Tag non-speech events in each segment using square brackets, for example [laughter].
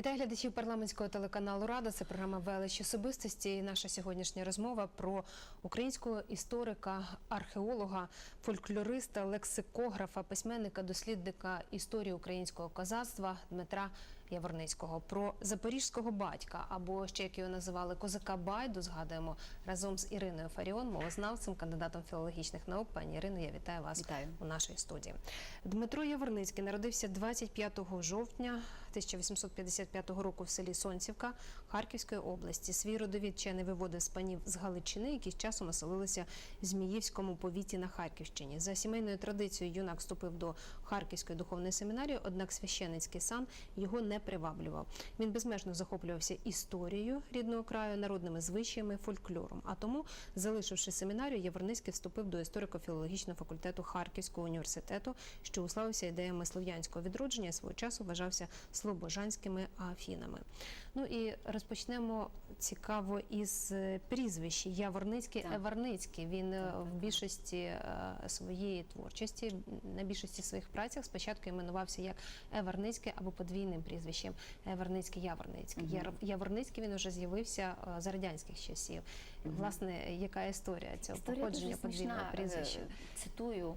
Вітаю глядачів парламентського телеканалу Рада. Це програма Велич особистості. І наша сьогоднішня розмова про українського історика, археолога, фольклориста, лексикографа, письменника, дослідника історії українського козацтва Дмитра Яворницького. Про запорізького батька, або ще як його називали козака Байду. Згадуємо разом з Іриною Фаріон, мовознавцем, кандидатом філологічних наук. Пані Ірино, я вітаю вас Вітаю. у нашій студії. Дмитро Яворницький народився 25 жовтня 1855 року в селі Сонцівка Харківської області. Свій родовід ще не виводив з панів з Галичини, які з часом оселилися в Зміївському повіті на Харківщині. За сімейною традицією юнак вступив до Харківської духовної семінарії, однак священицький сан його не приваблював. Він безмежно захоплювався історією рідного краю, народними звичаями, фольклором. А тому, залишивши семінарію, Яворницький вступив до історико-філологічного факультету Харківського університету, що уславився ідеями слов'янського відродження свого часу вважався слобожанськими афінами. Ну і розпочнемо цікаво із е, прізвищ Яворницький Так. Еварницький. Він е, Так, так, в більшості е, своєї творчості, на більшості своїх працях спочатку іменувався як Еверницький або подвійним прізвищем Еверницький Яворницький. Яр- Яворницький він уже з'явився за радянських часів. Власне, яка історія цього Історія походження подвійного прізвища? Цитую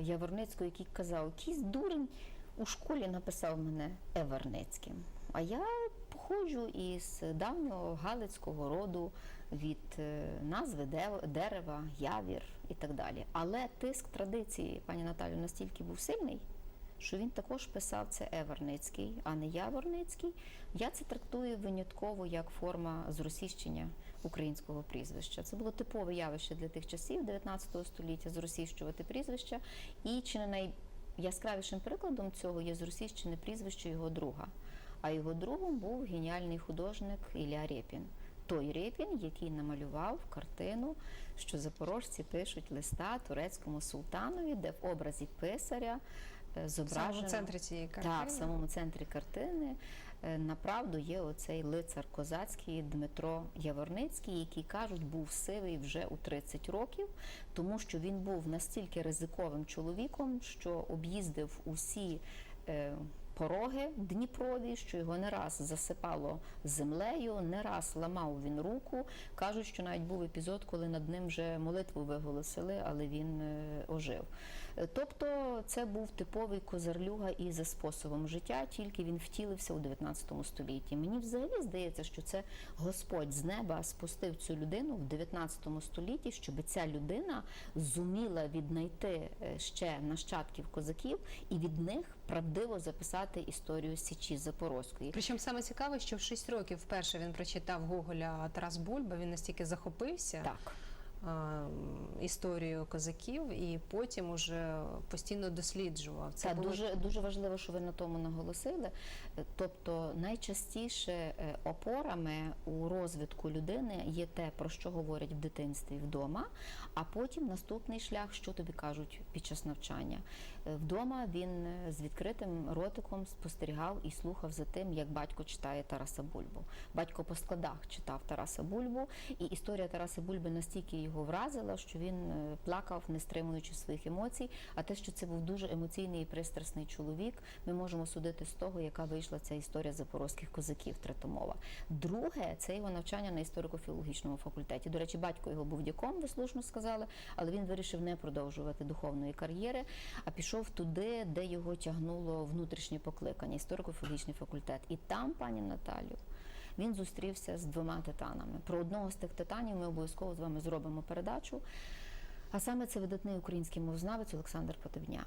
Яворницького, який казав, якийсь дурень у школі написав мене Еверницьким. А я походжу із давнього галицького роду від е, назви дерева, явір і так далі. Але тиск традиції, пані Наталю, настільки був сильний, що він також писав це Еверницький, а не Яворницький. Я це трактую винятково як форма зросійщення українського прізвища. Це було типове явище для тих часів 19 століття зросійщувати прізвища. І чи не найяскравішим прикладом цього є зросійщене прізвище його друга. А його другом був геніальний художник Ілля Рєпін. Той Рєпін, який намалював картину, що запорожці пишуть листа турецькому султанові, де в образі писаря зображено В самому центрі цієї картини. так, в самому центрі картини направду є оцей лицар козацький Дмитро Яворницький, який кажуть, був сивий вже у 30 років, тому що він був настільки ризиковим чоловіком, що об'їздив усі. е, Пороги Дніпрові, що його не раз засипало землею, не раз ламав він руку. Кажуть, що навіть був епізод, коли над ним вже молитву виголосили, але він е, ожив. Тобто це був типовий козарлюга і за способом життя, тільки він втілився у 19 столітті. Мені взагалі здається, що це Господь з неба спустив цю людину в 19 столітті, щоб ця людина зуміла віднайти е, ще нащадків козаків і від них правдиво записати історію Січі Запорозької. Причому саме цікаве, що в 6 років вперше він прочитав Гоголя Тарас Бульба, він настільки захопився Так. А, історією козаків і потім уже постійно досліджував. Це було дуже дуже важливо, що ви на тому наголосили. Тобто, найчастіше е, опорами у розвитку людини є те, про що говорять в дитинстві вдома, а потім наступний шлях, що тобі кажуть під час навчання. Вдома він е, з відкритим ротиком спостерігав і слухав за тим, як батько читає Тараса Бульбу. Батько по складах читав Тараса Бульбу, і історія Тараса Бульби настільки його вразила, що він е, плакав, не стримуючи своїх емоцій. А те, що це був дуже емоційний і пристрасний чоловік, ми можемо судити з того, яка вийшла ця історія запорозьких козаків Третомова. Друге, це його навчання на історико-філологічному факультеті. До речі, батько його був дяком, ви слушно сказали, але він вирішив не продовжувати духовної кар'єри, а пішов туди, де його тягнуло внутрішнє покликання, історико-філологічний факультет. І там, пані Наталю, він зустрівся з двома титанами. Про одного з тих титанів ми обов'язково з вами зробимо передачу. А саме це видатний український мовознавець Олександр Потебня.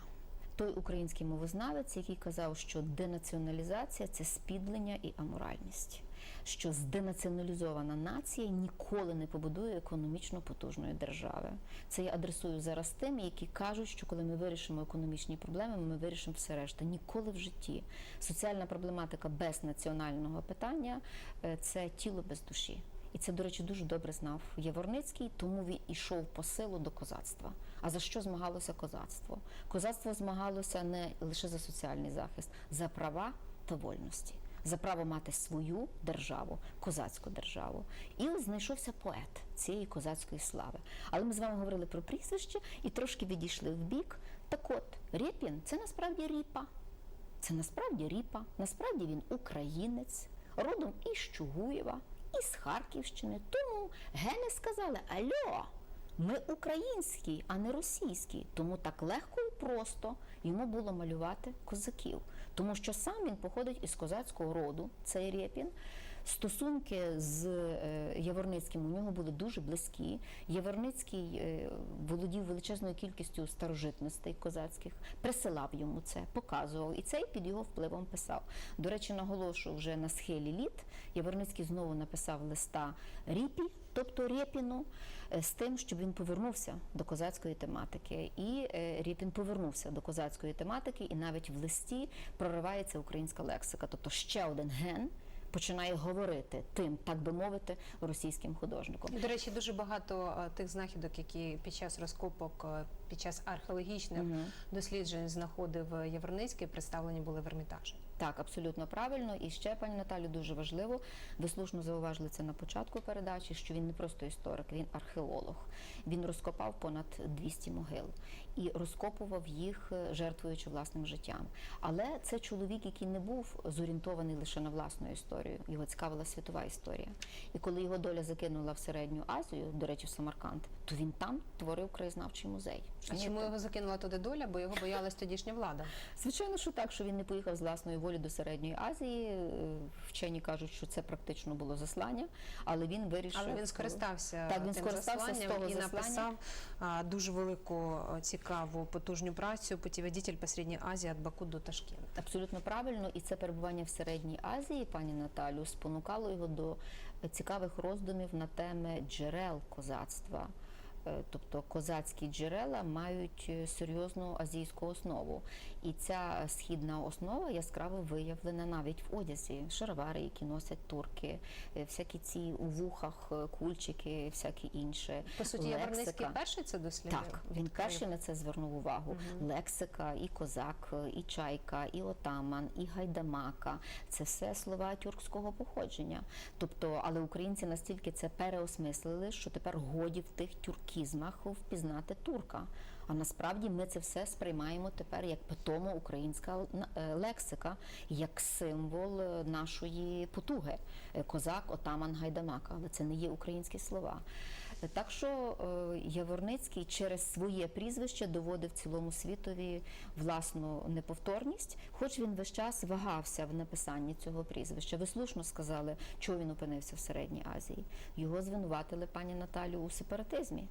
Той український мовознавець, який казав, що денаціоналізація це спідлення і аморальність, що зденаціоналізована нація ніколи не побудує економічно потужної держави. Це я адресую зараз тим, які кажуть, що коли ми вирішимо економічні проблеми, ми вирішимо все решта. Ніколи в житті. Соціальна проблематика без національного питання е, це тіло без душі. І це, до речі, дуже добре знав Яворницький, тому він ішов по силу до козацтва. А за що змагалося козацтво? Козацтво змагалося не лише за соціальний захист, за права та вольності, за право мати свою державу, козацьку державу. І знайшовся поет цієї козацької слави. Але ми з вами говорили про прізвище і трошки відійшли в бік. Так от, Рєпін – це насправді ріпа. Це насправді Ріпа, насправді він українець, родом із Чугуєва, із Харківщини. Тому гени сказали: Альо, ми українські, а не російські. Тому так легко і просто йому було малювати козаків. Тому що сам він походить із козацького роду, цей Рєпін. Стосунки з е, Яворницьким у нього були дуже близькі. Яворницький е, володів величезною кількістю старожитностей козацьких, присилав йому це, показував, і цей під його впливом писав. До речі, наголошую, вже на схилі літ Яворницький знову написав листа Ріпі, тобто Рєпіну, е, з тим, щоб він повернувся до козацької тематики. І е, Рєпін повернувся до козацької тематики, і навіть в листі проривається українська лексика, тобто ще один ген. Починає говорити тим, так би мовити, російським художником. До речі, дуже багато е, тих знахідок, які під час розкопок, під час археологічних досліджень знаходив Яворницький, представлені були в Ермітажі. Так, абсолютно правильно. І ще, пані Наталю, дуже важливо. Ви слушно зауважили це на початку передачі, що він не просто історик, він археолог. Він розкопав понад 200 могил і розкопував їх, е, жертвуючи власним життям. Але це чоловік, який не був зорієнтований лише на власну історію. Його цікавила світова історія. І коли його доля закинула в середню Азію, до речі, в Самарканд, то він там творив краєзнавчий музей. А Розумієте? чому його закинула туди доля? Бо його боялась тодішня влада. Звичайно, що так, що він не поїхав з власної волі до середньої Азії. Е, Вчені кажуть, що це практично було заслання, але він вирішив. Але він скористався Так, він тим скористався з того і заслання. написав а, дуже велику, а, цікаву, потужню працю «Путіводитель по Середній Азії від Баку до Ташкента». Абсолютно правильно, і це перебування в середній Азії, пані Наталю, спонукало його до цікавих роздумів на теми джерел козацтва. Е, Тобто козацькі джерела мають е, серйозну азійську основу, і ця східна основа яскраво виявлена навіть в одязі, шаровари, які носять турки, е, всякі ці у вухах, кульчики, всяке інше. По суті. Яворницький перший це дослідив? Так, він перший на це звернув увагу. Лексика, і козак, і чайка, і отаман, і гайдамака це все слова тюркського походження. Тобто, але українці настільки це переосмислили, що тепер годі в тих тюркізмах впізнати турка. А насправді ми це все сприймаємо тепер як питомо українська е, лексика, як символ е, нашої потуги. Е, Козак, отаман, гайдамака, але це не є українські слова. Так що е, Яворницький через своє прізвище доводив цілому світові власну неповторність, хоч він весь час вагався в написанні цього прізвища. Ви слушно сказали, чого він опинився в Середній Азії. Його звинуватили пані Наталю у сепаратизмі.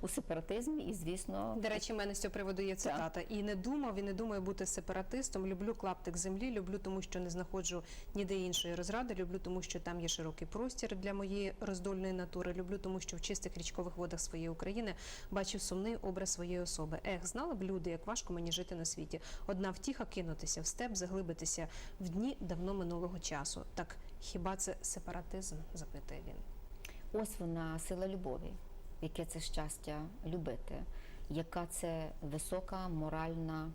У сепаратизмі, і звісно, До речі, в мене з цього приводу є цитата. І не думав, і не думаю бути сепаратистом. Люблю клаптик землі, люблю, тому що не знаходжу ніде іншої розради. Люблю, тому що там є широкий простір для моєї роздольної натури. Люблю, тому що в чистих річкових водах своєї України бачив сумний образ своєї особи. Ех, знали б люди, як важко мені жити на світі. Одна втіха кинутися в степ, заглибитися в дні давно минулого часу. Так хіба це сепаратизм? запитує він. ось вона сила любові, яке це щастя любити, яка це висока моральна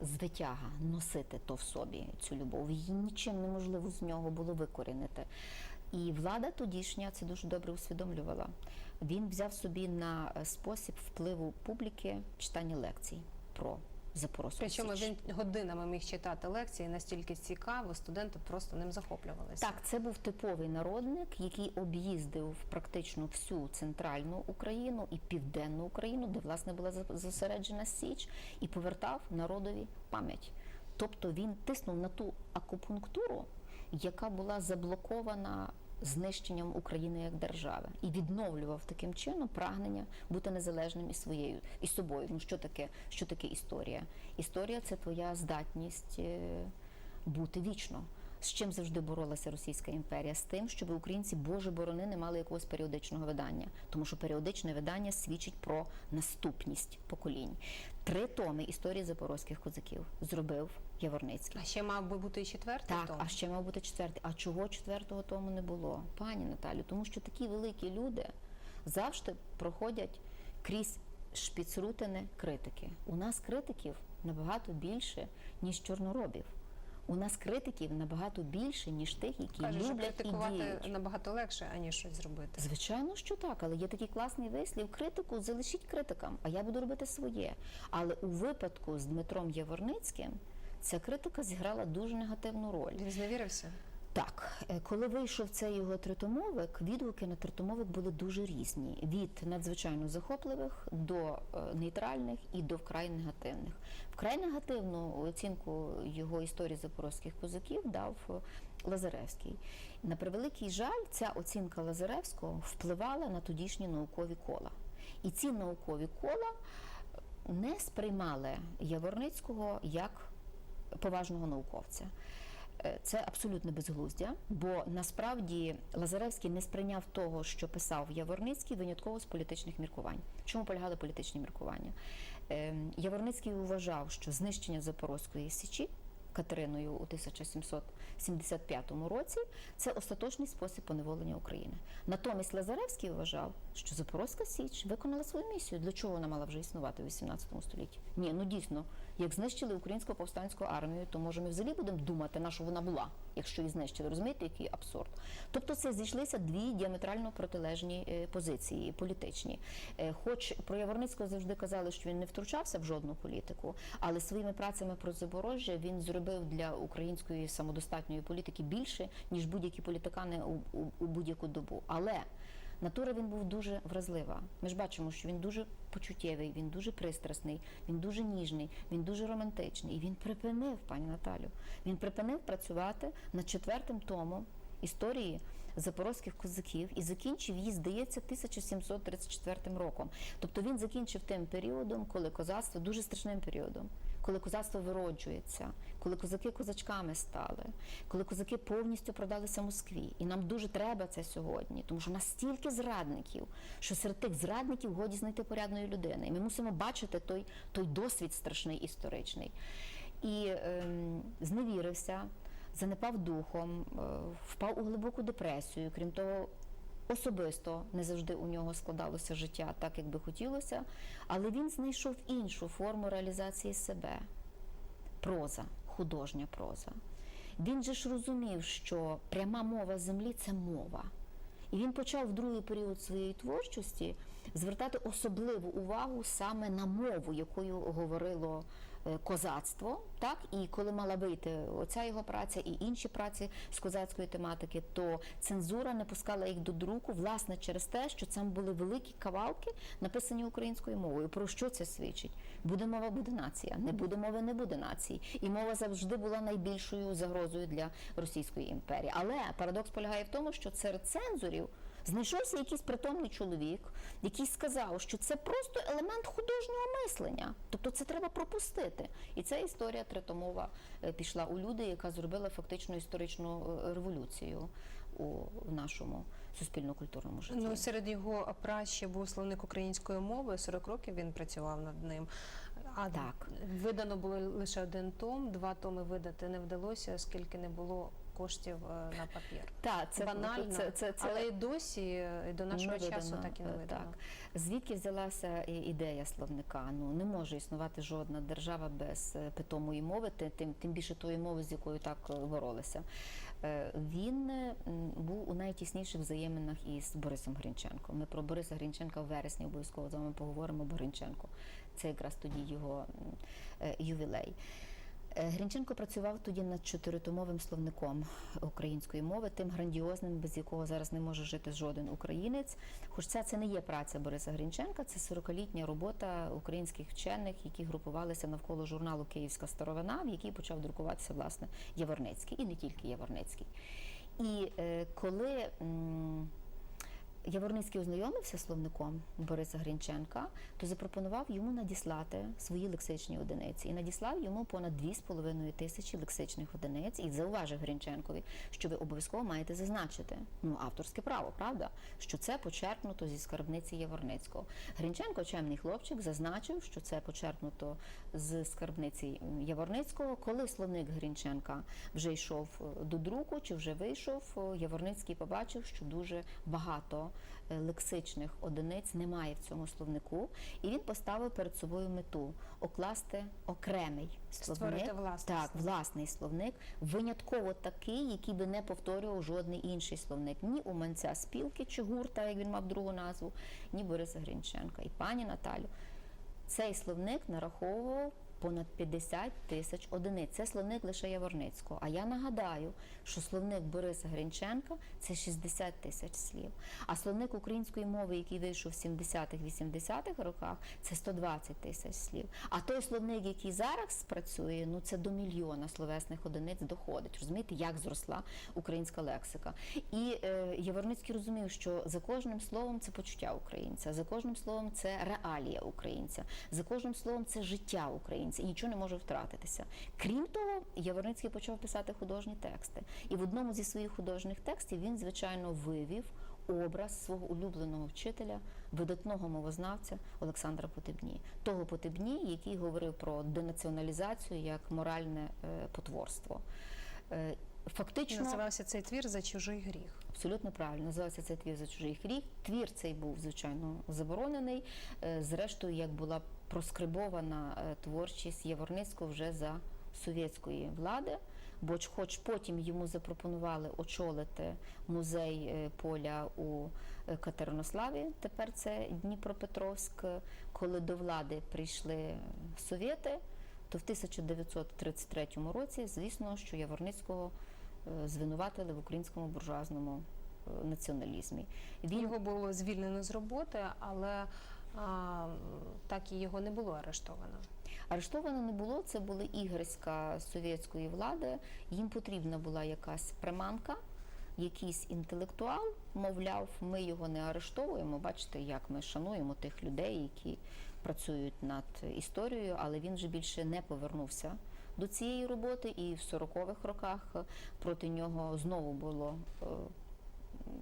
звитяга носити то в собі цю любов. Її нічим неможливо з нього було викорінити. І влада тодішня це дуже добре усвідомлювала. Він взяв собі на е, спосіб впливу публіки читання лекцій про Запорозьку Причому він годинами міг читати лекції настільки цікаво, студенти просто ним захоплювалися. Так, це був типовий народник, який об'їздив практично всю центральну Україну і південну Україну, де власне була зосереджена Січ, і повертав народові пам'ять. Тобто він тиснув на ту акупунктуру, яка була заблокована знищенням України як держави, і відновлював таким чином прагнення бути незалежним і своєю і собою. Ну що таке? Що таке історія? Історія це твоя здатність е, бути вічно. З чим завжди боролася Російська імперія? З тим, щоб українці, Боже борони, не мали якогось періодичного видання, тому що періодичне видання свідчить про наступність поколінь. Три томи історії запорозьких козаків зробив Яворницький. А ще мав би бути і четвертий Так, том. а ще мав бути четвертий. А чого четвертого тому не було? Пані Наталю, тому що такі великі люди завжди проходять крізь шпіцрутини критики. У нас критиків набагато більше, ніж чорноробів. У нас критиків набагато більше, ніж тих, які Каже, що люблять і критикувати діють. набагато легше, аніж щось зробити. Звичайно, що так, але є такий класний вислів. Критику залишіть критикам, а я буду робити своє. Але у випадку з Дмитром Яворницьким ця критика зіграла дуже негативну роль. Він зневірився? Так, е, коли вийшов цей його тритомовик, відгуки на тритомовик були дуже різні: від надзвичайно захопливих до е, нейтральних і до вкрай негативних. Вкрай негативну оцінку його історії запорозьких козаків дав е, Лазаревський. На превеликий жаль, ця оцінка Лазаревського впливала на тодішні наукові кола. І ці наукові кола не сприймали Яворницького як поважного науковця. Е, Це абсолютне безглуздя, бо насправді Лазаревський не сприйняв того, що писав Яворницький, винятково з політичних міркувань. Чому полягали політичні міркування? Ем, Яворницький вважав, що знищення Запорозької січі Катериною у 1775 році це остаточний спосіб поневолення України. Натомість Лазаревський вважав, що Запорозька Січ виконала свою місію. Для чого вона мала вже існувати в 18 столітті? Ні, ну дійсно, як знищили українську повстанську армію, то може ми взагалі будемо думати, на що вона була, якщо її знищили. Розумієте, який абсурд? Тобто це зійшлися дві діаметрально протилежні е, позиції політичні. Е, Хоч про Яворницького завжди казали, що він не втручався в жодну політику, але своїми працями про Запорожжя він зробив для української самодостатньої політики більше, ніж будь-які політикани у, у, у будь-яку добу. Але Натура він був дуже вразлива. Ми ж бачимо, що він дуже почуттєвий, він дуже пристрасний, він дуже ніжний, він дуже романтичний. І він припинив, пані Наталю, він припинив працювати над четвертим томом історії запорозьких козаків і закінчив її, здається, 1734 роком. Тобто він закінчив тим періодом, коли козацтво дуже страшним періодом. Коли козацтво вироджується, коли козаки козачками стали, коли козаки повністю продалися Москві, і нам дуже треба це сьогодні, тому що в нас стільки зрадників, що серед тих зрадників годі знайти порядної людини. І ми мусимо бачити той, той досвід страшний історичний. І ем, зневірився, занепав духом, е, впав у глибоку депресію. Крім того, особисто не завжди у нього складалося життя так, як би хотілося, але він знайшов іншу форму реалізації себе проза, художня проза. Він же ж розумів, що пряма мова землі це мова. І він почав в другий період своєї творчості звертати особливу увагу саме на мову, якою говорило е, козацтво. Так, і коли мала вийти оця його праця і інші праці з козацької тематики, то цензура не пускала їх до друку, власне, через те, що це були великі кавалки, написані українською мовою. Про що це свідчить? Буде мова, буде нація, не буде мови, не буде нації. І мова завжди була найбільшою загрозою для Російської імперії. Але парадокс полягає в тому, що серед цензорів знайшовся якийсь притомний чоловік, який сказав, що це просто елемент художнього мислення. Тобто це треба пропустити. І ця історія тритомова е, пішла у люди, яка зробила фактично історичну е, революцію у в нашому суспільно-культурному житті. Ну, серед його праць ще був словник української мови. 40 років він працював над ним. А Так. видано було лише один том, два томи видати не вдалося, оскільки не було коштів е, на папір. Так, це Банально, це, це, це, але і досі е, і до нашого не часу видано, так і не е, видано. Так. Звідки взялася ідея словника? Ну не може існувати жодна держава без питомої мови, тим, тим більше тої мови, з якою так боролися. Він був у найтісніших взаєминах із Борисом Гринченком. Ми про Бориса Гринченка в вересні обов'язково з вами поговоримо. Бо Гринченко це якраз тоді його ювілей. Е, Гринченко працював тоді над чотиритомовим словником української мови, тим грандіозним, без якого зараз не може жити жоден українець. Хоч це, це не є праця Бориса Гринченка, це 40-літня робота українських вчених, які групувалися навколо журналу Київська старовина, в якій почав друкуватися власне Яворницький, і не тільки Яворницький. І е, коли м, Яворницький ознайомився з словником Бориса Гринченка, то запропонував йому надіслати свої лексичні одиниці і надіслав йому понад 2,5 тисячі лексичних одиниць. І зауважив Гринченкові, що ви обов'язково маєте зазначити ну авторське право, правда, що це почерпнуто зі скарбниці Яворницького. Гринченко, чемний хлопчик, зазначив, що це почерпнуто з скарбниці Яворницького. Коли словник Гринченка вже йшов е, до друку, чи вже вийшов, е, Яворницький побачив, що дуже багато лексичних одиниць немає в цьому словнику, і він поставив перед собою мету окласти окремий словник. Власний так, власний словник, винятково такий, який би не повторював жодний інший словник. Ні Уманця спілки чи гурта, як він мав другу назву, ні Бориса Гринченка. І пані Наталю, цей словник нараховував понад 50 тисяч одиниць. Це словник лише Яворницького. А я нагадаю, що словник Бориса Гринченка це 60 тисяч слів. А словник української мови, який вийшов в 70-х-80-х роках, це 120 тисяч слів. А той словник, який зараз працює, ну це до мільйона словесних одиниць доходить. Розумієте, як зросла українська лексика. І е, Яворницький розумів, що за кожним словом це почуття українця, за кожним словом це реалія українця, за кожним словом це життя українця, і нічого не може втратитися. Крім того, Яворницький почав писати художні тексти. І в одному зі своїх художніх текстів він, звичайно, вивів образ свого улюбленого вчителя, видатного мовознавця Олександра Потебні, того Потебні, який говорив про денаціоналізацію як моральне е, потворство. Фактично, Називався цей твір за чужий гріх. Абсолютно правильно називається цей твір за чужий гріх. Твір цей був звичайно заборонений. Е, Зрештою, як була проскрибована е, творчість Яворницького вже за совєтської влади. Бо хоч потім йому запропонували очолити музей е, поля у Катеринославі, тепер це Дніпропетровськ, коли до влади прийшли совєти, то в 1933 році, звісно, що Яворницького звинуватили в українському буржуазному е, націоналізмі. Він Його було звільнено з роботи, але а, так і його не було арештовано. арештовано не було. Це були ігриська совєтської влади. Їм потрібна була якась приманка. Якийсь інтелектуал, мовляв, ми його не арештовуємо. Бачите, як ми шануємо тих людей, які працюють над історією, але він вже більше не повернувся до цієї роботи, і в 40-х роках проти нього знову було е,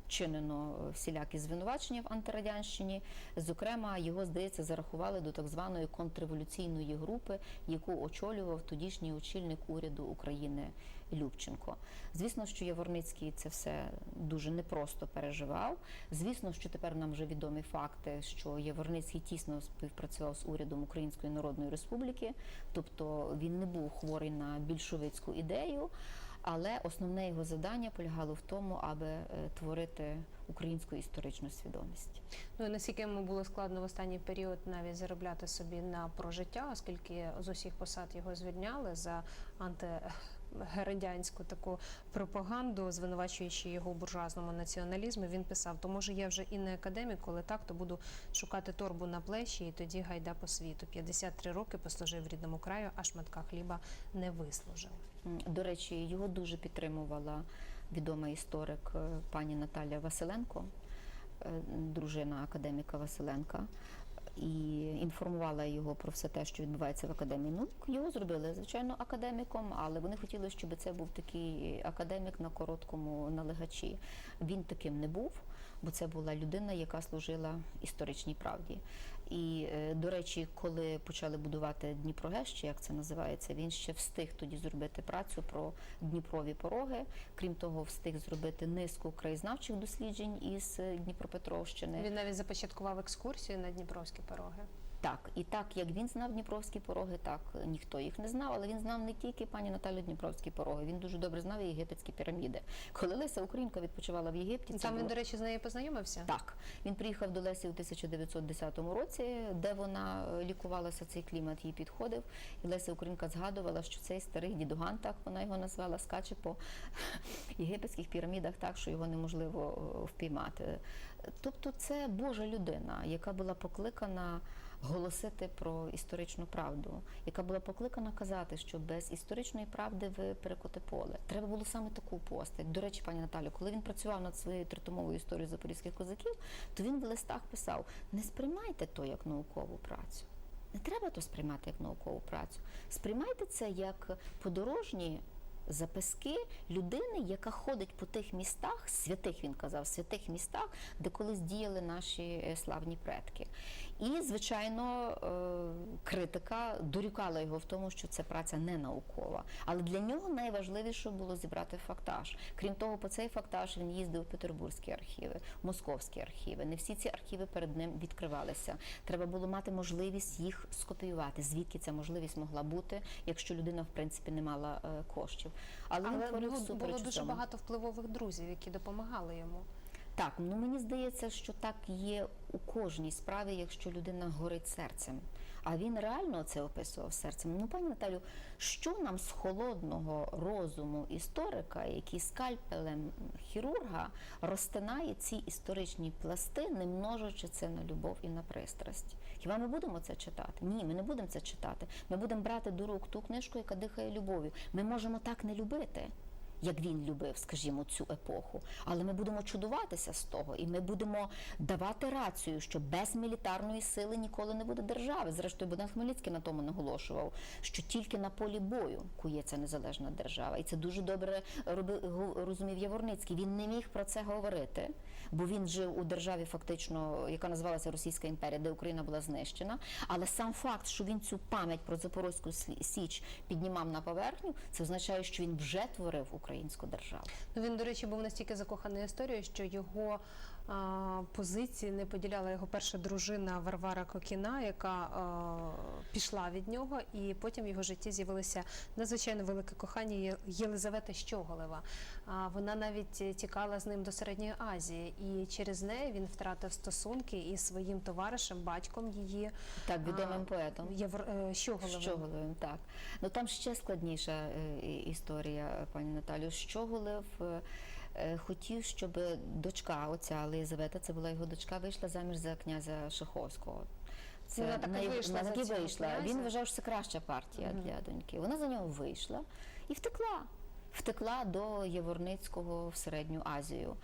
чинено всілякі звинувачення в антирадянщині. Зокрема, його здається зарахували до так званої контрреволюційної групи, яку очолював тодішній очільник уряду України Любченко. Звісно, що Яворницький це все дуже непросто переживав. Звісно, що тепер нам вже відомі факти, що Яворницький тісно співпрацював з урядом Української Народної Республіки, тобто він не був хворий на більшовицьку ідею. Але основне його завдання полягало в тому, аби е, творити українську історичну свідомість. Ну і наскільки йому було складно в останній період навіть заробляти собі на прожиття, оскільки з усіх посад його звільняли за антирадянську таку пропаганду, звинувачуючи його у буржуазному націоналізмі, він писав: то може я вже і не академік, коли так, то буду шукати торбу на плечі, і тоді гайда по світу. 53 роки послужив рідному краю, а шматка хліба не вислужив. До речі, його дуже підтримувала відома історик е, пані Наталя Василенко, е, дружина академіка Василенка. І інформувала його про все те, що відбувається в академії. Ну його зробили звичайно академіком, але вони хотіли, щоб це був такий академік на короткому налегачі. Він таким не був, бо це була людина, яка служила історичній правді. І е, до речі, коли почали будувати Дніпрогес, чи як це називається, він ще встиг тоді зробити працю про Дніпрові пороги. Крім того, встиг зробити низку краєзнавчих досліджень із е, Дніпропетровщини. Він навіть започаткував екскурсію на Дніпровські пороги. Так, і так як він знав Дніпровські пороги, так е, ніхто їх не знав, але він знав не тільки пані Наталю Дніпровські пороги, він дуже добре знав і єгипетські піраміди. Коли Леся Українка відпочивала в Єгипті, він, було... до речі, з нею познайомився. Так, він приїхав до Лесі у 1910 році, де вона е, лікувалася, цей клімат їй підходив. І Леся Українка згадувала, що цей старий дідуган, так вона його назвала, скаче по [laughs] єгипетських пірамідах так, що його неможливо е, впіймати. Тобто це Божа людина, яка була покликана голосити про історичну правду, яка була покликана казати, що без історичної правди ви перекоте поле. Треба було саме таку постать. До речі, пані Наталю, коли він працював над своєю тритомовою історією запорізьких козаків, то він в листах писав: не сприймайте то як наукову працю. Не треба то сприймати як наукову працю. Сприймайте це як подорожні записки людини, яка ходить по тих містах, святих він казав, святих містах, де колись діяли наші е, славні предки. І, звичайно, е, критика дорікала його в тому, що це праця не наукова. Але для нього найважливіше було зібрати фактаж. Крім того, по цей фактаж він їздив в петербурзькі архіви, московські архіви. Не всі ці архіви перед ним відкривалися. Треба було мати можливість їх скопіювати. Звідки ця можливість могла бути, якщо людина в принципі не мала е, коштів. Але, Але в творив було дуже багато впливових друзів, які допомагали йому. Так, ну мені здається, що так є у кожній справі, якщо людина горить серцем. А він реально це описував серцем. Ну, пані Наталю, що нам з холодного розуму історика, який скальпелем хірурга розтинає ці історичні пласти, не множачи це на любов і на пристрасть? Хіба ми будемо це читати? Ні, ми не будемо це читати. Ми будемо брати до рук ту книжку, яка дихає любов'ю. Ми можемо так не любити як він любив, скажімо, цю епоху. Але ми будемо чудуватися з того, і ми будемо давати рацію, що без мілітарної сили ніколи не буде держави. Зрештою, Богдан Хмельницький на тому наголошував, що тільки на полі бою кується незалежна держава. І це дуже добре роби- го- розумів Яворницький. Він не міг про це говорити, бо він жив у державі, фактично, яка називалася Російська імперія, де Україна була знищена. Але сам факт, що він цю пам'ять про Запорозьку Січ піднімав на поверхню, це означає, що він вже творив українську державу. Ну, він, до речі, був настільки закоханий історією, що його позиції не поділяла його перша дружина Варвара Кокіна, яка пішла від нього, і потім в його житті з'явилося надзвичайно велике кохання Єлизавета Щоголева. Вона навіть тікала з ним до Середньої Азії, і через неї він втратив стосунки із своїм товаришем, батьком її Так, відомим поетом. Євр... е, Щоголевим. Щоголевим, так. Ну там ще складніша е, історія, пані Наталю. Щоголев е, хотів, щоб дочка, оця Елизавета, це була його дочка, вийшла заміж за князя Шаховського. Це Вона так і вийшла вона за вийшла. князя? Він вважав, що це краща партія Мгм. для доньки. Вона за нього вийшла і втекла. Втекла до Яворницького в Середню Азію.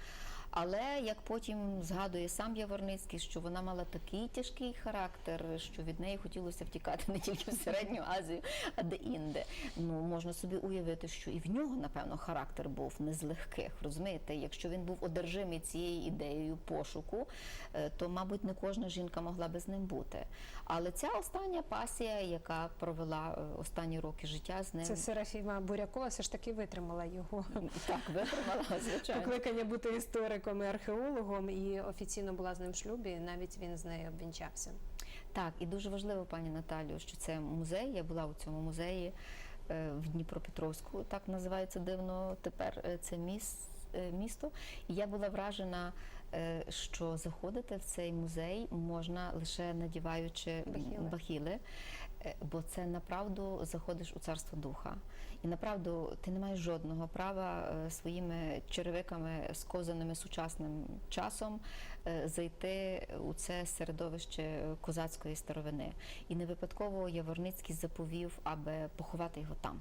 Але як потім згадує сам Яворницький, що вона мала такий тяжкий характер, що від неї хотілося втікати не тільки в Середню Азію, а де інде. Ну можна собі уявити, що і в нього, напевно, характер був не з легких. Розумієте, якщо він був одержимий цією ідеєю пошуку, е, то, мабуть, не кожна жінка могла би з ним бути. Але ця остання пасія, яка провела е, останні роки життя з ним, Це Серафіма Бурякова все ж таки витримала його так витримала, звичайно. покликання бути істориком і археологом, і офіційно була з ним в шлюбі. і Навіть він з нею обвінчався. Так, і дуже важливо, пані Наталю, що це музей. Я була у цьому музеї е, в Дніпропетровську, так називається дивно тепер е, це міс, е, місто. І я була вражена, е, що заходити в цей музей можна лише надіваючи Бахіли. бахіли. Е, Бо це направду заходиш у царство духа, і направду ти не маєш жодного права е, своїми черевиками, скозаними сучасним часом, е, зайти у це середовище козацької старовини. І не випадково Яворницький заповів, аби поховати його там.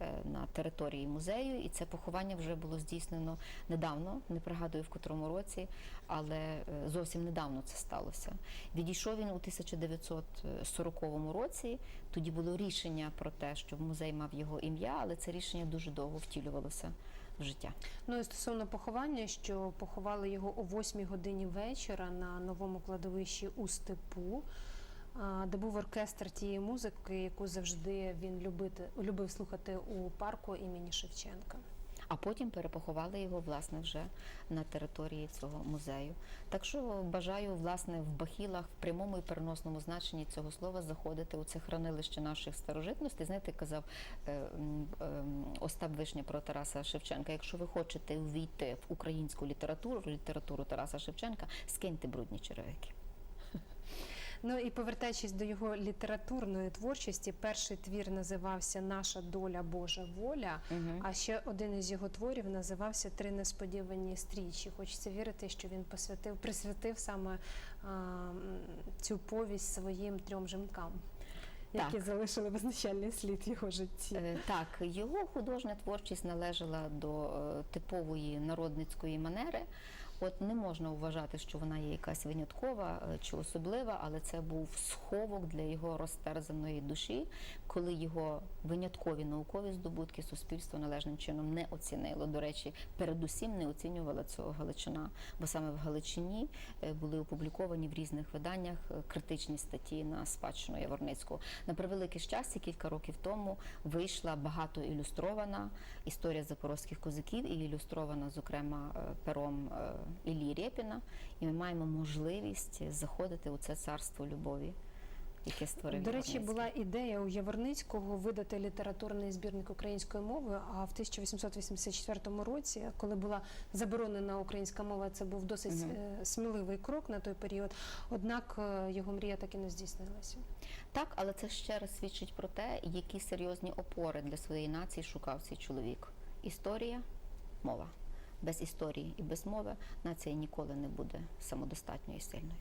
Е, На території музею, і це поховання вже було здійснено недавно, не пригадую в котрому році, але е, зовсім недавно це сталося. Відійшов він у 1940 році. Тоді було рішення про те, що музей мав його ім'я, але це рішення дуже довго втілювалося в життя. Ну і стосовно поховання, що поховали його о 8 годині вечора на новому кладовищі у степу, де був оркестр тієї музики, яку завжди він любити, любив слухати у парку імені Шевченка. А потім перепоховали його власне вже на території цього музею. Так що бажаю власне в бахілах в прямому і переносному значенні цього слова заходити у це хранилище наших старожитностей. Знаєте, казав е, ем, Остап Вишня про Тараса Шевченка. Якщо ви хочете увійти в українську літературу, літературу Тараса Шевченка, скиньте брудні черевики. Ну і повертаючись до його літературної творчості, перший твір називався Наша доля Божа воля. Мгм. А ще один із його творів називався Три несподівані стрічі. Хочеться вірити, що він посвятив, присвятив саме а, цю повість своїм трьом жінкам, які залишили визначальний слід його житті. Е, Так, його художня творчість належала до е, типової народницької манери. От не можна вважати, що вона є якась виняткова е, чи особлива, але це був сховок для його розтерзаної душі, коли його виняткові наукові здобутки суспільство належним чином не оцінило. До речі, передусім не оцінювала цього Галичина, бо саме в Галичині е, були опубліковані в різних виданнях е, критичні статті на спадщину Яворницького. На превелике щастя, кілька років тому вийшла багато ілюстрована історія запорозьких козаків і ілюстрована, зокрема, пером Іллі Рєпіна. І ми маємо можливість заходити у це царство любові яке створив До речі, була ідея у Яворницького видати літературний збірник української мови. А в 1884 році, коли була заборонена українська мова, це був досить е, сміливий крок на той період. Однак е, його мрія так і не здійснилася. Так, але це ще раз свідчить про те, які серйозні опори для своєї нації шукав цей чоловік. Історія, мова. Без історії і без мови нація ніколи не буде самодостатньою і сильною.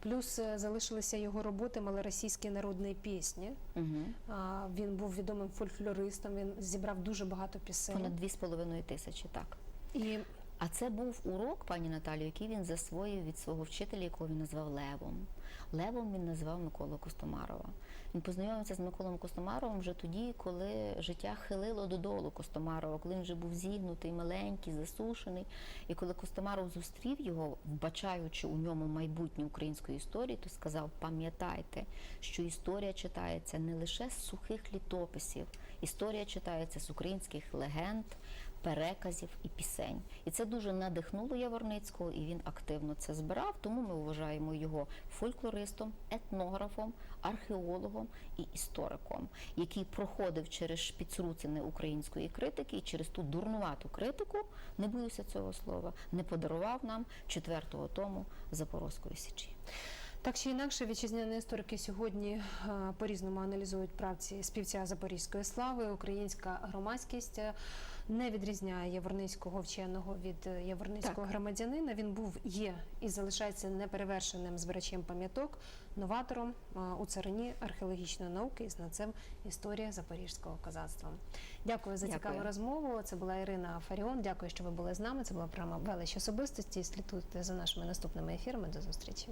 Плюс е, залишилися його роботи малоросійські народні пісні. Угу. А, Він був відомим фольклористом. Він зібрав дуже багато пісень. Понад дві з половиною тисячі, так. І А це був урок, пані Наталію, який він засвоїв від свого вчителя, якого він назвав Левом. Левом він назвав Миколу Костомарова. Він познайомився з Миколом Костомаровим вже тоді, коли життя хилило додолу Костомарова, коли він вже був зігнутий, маленький, засушений. І коли Костомаров зустрів його, вбачаючи у ньому майбутнє української історії, то сказав: пам'ятайте, що історія читається не лише з сухих літописів, історія читається з українських легенд, переказів і пісень. І це дуже надихнуло Яворницького, і він активно це збирав. Тому ми вважаємо його фольклористом, етнографом, археологом і істориком, який проходив через шпіцруцини української критики і через ту дурнувату критику, не боюся цього слова, не подарував нам четвертого тому Запорозької січі. Так чи інакше, вітчизняні історики сьогодні е, по-різному аналізують правці співця Запорізької слави. Українська громадськість не відрізняє Яворницького вченого від е, яворницького Так. громадянина. Він був, є і залишається неперевершеним збирачем пам'яток, новатором е, у царині археологічної науки і знавцем історії запорізького козацтва. Дякую за Дякую. цікаву розмову. Це була Ірина Фаріон. Дякую, що ви були з нами. Це була програма велич особистості. Слідкуйте за нашими наступними ефірами. До зустрічі.